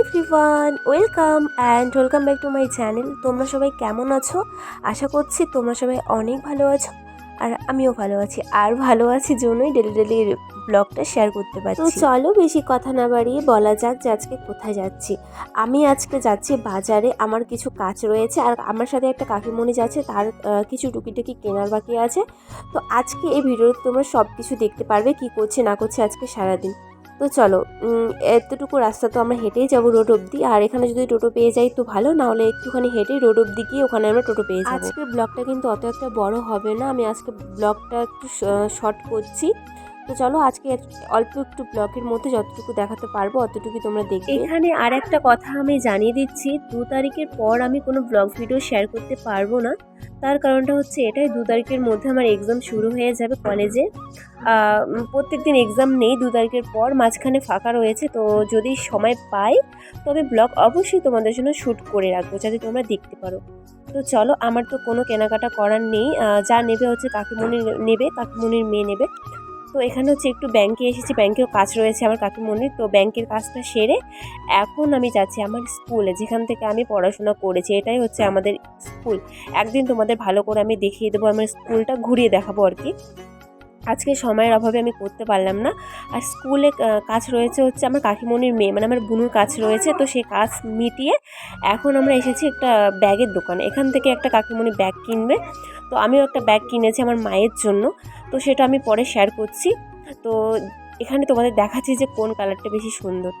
Everyone, welcome and welcome back to my channel. তোমরা সবাই কেমন আছো? আশা করছি তোমরা সবাই অনেক ভালো আছো আর আমিও ভালো আছি। আর ভালো আছি জন্যই ডেলি ডেলি ব্লগটা শেয়ার করতে পারছি। তো চলো বেশি কথা না বাড়িয়ে বলা যাক যে আজকে কোথায় যাচ্ছি। আমি আজকে যাচ্ছি বাজারে, আমার কিছু কাজ রয়েছে আর আমার সাথে একটা কাকিমণি যাচ্ছে, তার কিছু টুকিটাকি কেনার বাকি আছে। তো আজকে এই ভিডিওতে তোমরা সব কিছু দেখতে পারবে, কি করছে না করছে আজকে সারাদিন। তো চলো এতটুকু রাস্তা তো আমরা হেঁটেই যাব রোড অবধি। আর এখানে যদি টোটো পেয়ে যাই তো ভালো, নাহলে একটুখানি হেঁটে রোড অবধি গিয়ে ওখানে আমরা টোটো পেয়ে যাব। আজকে ব্লগটা কিন্তু অত একটা বড় হবে না। আমি আজকে ব্লগটা একটু শর্ট করছি। তো চলো আজকে অল্প একটু ব্লগের মধ্যে যতটুকু দেখাতে পারব অতটুকু তোমরা দেখবে। এখানে আর একটা কথা আমি জানিয়ে দিচ্ছি, দু তারিখের পর আমি কোনো ব্লগ ভিডিও শেয়ার করতে পারব না। তার কারণটা হচ্ছে এটাই, দু তারিখের মধ্যে আমার এক্সাম শুরু হয়ে যাবে কলেজে প্রত্যেক দিন এক্সাম নেই দু তারিখের পর, মাঝখানে ফাঁকা রয়েছে, তো যদি সময় পাই, তবে ব্লগ অবশ্যই তোমাদের জন্য শ্যুট করে রাখব, যাতে তোমরা দেখতে পারো। তো চলো, আমার তো কোনো কেনাকাটা করার নেই যা নেবে হচ্ছে কাকিমণি নেবে, কাকিমণির মেয়ে নেবে। তো এখানে হচ্ছে একটু ব্যাংকে এসেছি ব্যাংকেও কাজ রয়েছে আমার কাকিমণির, তো ব্যাংকের কাজটা সেরে এখন আমি যাচ্ছি আমার স্কুলে যেখান থেকে আমি পড়াশোনা করেছি, এটাই হচ্ছে আমাদের স্কুল একদিন তোমাদের ভালো করে আমি দেখিয়ে দেবো, আমার স্কুলটা ঘুরিয়ে দেখাবো আর কি। আজকে সময়ের অভাবে আমি করতে পারলাম না। আর স্কুলে কাজ রয়েছে হচ্ছে আমার কাকিমণির মেয়ে মানে আমার বুনুর কাজ রয়েছে, তো সেই কাজ মিটিয়ে এখন আমরা এসেছি একটা ব্যাগের দোকানে। এখান থেকে একটা কাকিমণি ব্যাগ কিনবে। তো আমিও একটা ব্যাগ কিনেছি আমার মায়ের জন্য। তো সেটা আমি পরে শেয়ার করছি। তো এখানে তোমাদের দেখাচ্ছি যে কোন কালারটা বেশি সুন্দর।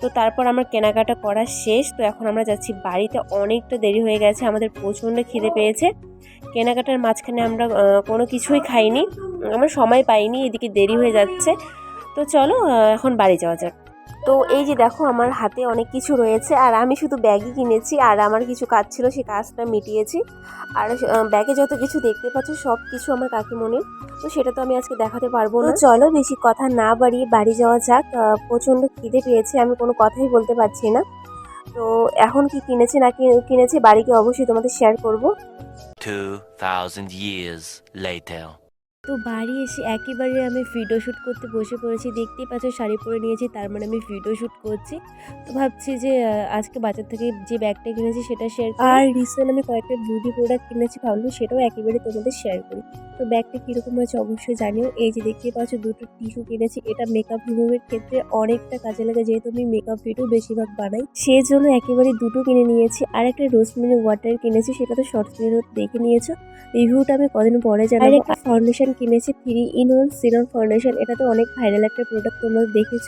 তো তারপর আমার কেনাকাটা করা শেষ। তো এখন আমরা যাচ্ছি বাড়িতে। অনেকটা দেরি হয়ে গেছে। আমাদের প্রচণ্ড খিদে পেয়েছে। কেনাকাটার মাঝখানে আমরা কোনো কিছুই খাইনি। আমরা সময় পাইনি। এদিকে দেরি হয়ে যাচ্ছে। তো চলো এখন বাড়ি যাওয়া যাক। তো এই যে দেখো আমার হাতে অনেক কিছু রয়েছে আর আমি শুধু ব্যাগই কিনেছি আর আমার কিছু কাজ ছিল সেই কাজটা মিটিয়েছি। আর ব্যাগে যত কিছু দেখতে পাচ্ছ সব কিছু আমার কাকিমণির। তো সেটা তো আমি আজকে দেখাতে পারব না। চলো বেশি কথা না বাড়িয়ে বাড়ি যাওয়া যাক। প্রচণ্ড খিদে পেয়েছে আমি কোনো কথাই বলতে পারছি না। তো এখন কি কিনেছে না কি- কিনেছি বাড়িকে অবশ্যই তোমাদের শেয়ার করব। 2,000 years later. তো বাড়ি এসে একেবারে আমি ভিডিও শ্যুট করতে বসে পড়েছি। দেখতেই পাচ্ছ শাড়ি পরে নিয়েছি তার মানে আমি ভিডিও শ্যুট করছি। তো ভাবছি যে আজকে বাজার থেকে যে ব্যাগটা কিনেছি সেটা শেয়ার আর রিসেন্ট আমি কয়েকটা বিউটি প্রোডাক্ট কিনেছি ভাবলাম সেটাও একেবারে তোমাদের শেয়ার করি। তো ব্যাগটা কীরকম হয়েছে অবশ্যই জানিও। এই যে দেখতেই পাচ্ছ দুটো টিস্যু কিনেছি। এটা মেকআপ রিমুভের ক্ষেত্রে অনেকটা কাজে লাগে যেহেতু আমি মেকআপ ভিডিও বেশিরভাগ বানাই। সেই জন্য একেবারে দুটো কিনে নিয়েছি। আর একটা রোজমিনি ওয়াটার কিনেছি সেটা তো শর্টস ভিডিও দেখে নিয়েছো। রিভিউটা আমি কদিন পরে জানাব। একটা ফাউন্ডেশন কিনেছি three in one serum foundation. এটা তো অনেক ভাইরাল একটা প্রোডাক্ট তোমরা দেখেছ।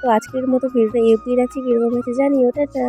তো আজকের মতো ভিডিওটা এমপি রাখছি। কীরকম হয়েছে জানি টাটা।